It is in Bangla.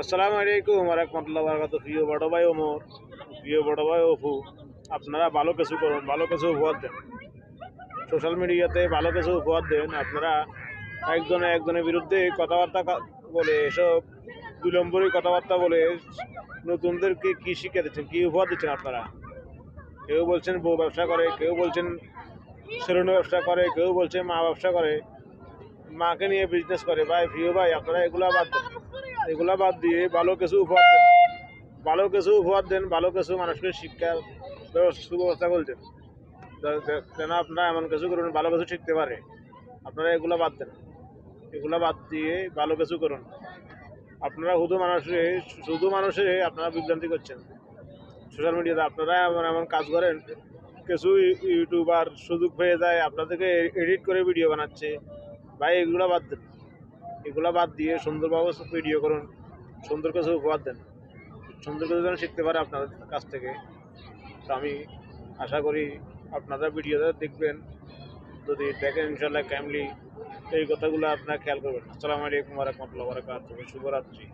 আসসালামু আলাইকুম রহমতুল্লাহ বরকাত প্রিয় বড় ভাই ওমর প্রিয় বড় ভাই অপু আপনারা ভালো কিছু করুন, ভালো কিছু উপহার দেন। সোশ্যাল মিডিয়াতে ভালো কিছু উপহার দেন, আপনারা একজনে একজনের বিরুদ্ধে কথাবার্তা বলে, এসব দুই নম্বরই কথাবার্তা বলে, নতুনদেরকে কী শিক্ষা দিচ্ছেন, কী উপহার দিচ্ছেন আপনারা? কেউ বলছেন বউ ব্যবসা করে, কেউ বলছেন সেলুন ব্যবসা করে, কেউ বলছে মা ব্যবসা করে, মাকে নিয়ে বিজনেস করে। ভাই, প্রিয় ভাই, আপনারা এগুলো বাদ দেন। এগুলা বাদ দিয়ে ভালো কিছু উপহার দেন। ভালো কিছু উপহার দেন, ভালো কিছু মানুষকে শিক্ষার ব্যবস্থা সুব্যবস্থা করে যেন আপনারা এমন কিছু করুন, ভালো কিছু শিখতে পারে। আপনারা এগুলা বাদ দেন। এগুলা বাদ দিয়ে ভালো কিছু করুন। আপনারা শুধু মানুষের শুধু মানুষের আপনারা বিভ্রান্তি করছেন। সোশ্যাল মিডিয়াতে আপনারা এমন এমন কাজ করেন, কিছু ইউটিউবার সুযোগ পেয়ে যায়, আপনাদেরকে এডিট করে ভিডিও বানাচ্ছে, ভাই এগুলো বাদ দেন। এগুলো বাদ দিয়ে সুন্দরভাবে ভিডিও করুন। সুন্দর কিছু উপহার দেন। সুন্দর কিছু যেন শিখতে পারে আপনাদের কাছ থেকে। তো আমি আশা করি আপনারা ভিডিওটা দেখবেন। যদি দেখেন ইনশাল্লাহ ক্যামলি এই কথাগুলো আপনারা খেয়াল করবেন। আসসালামু আলাইকুম রহমতুল্লাহ বরকাত শুভরাত্রি।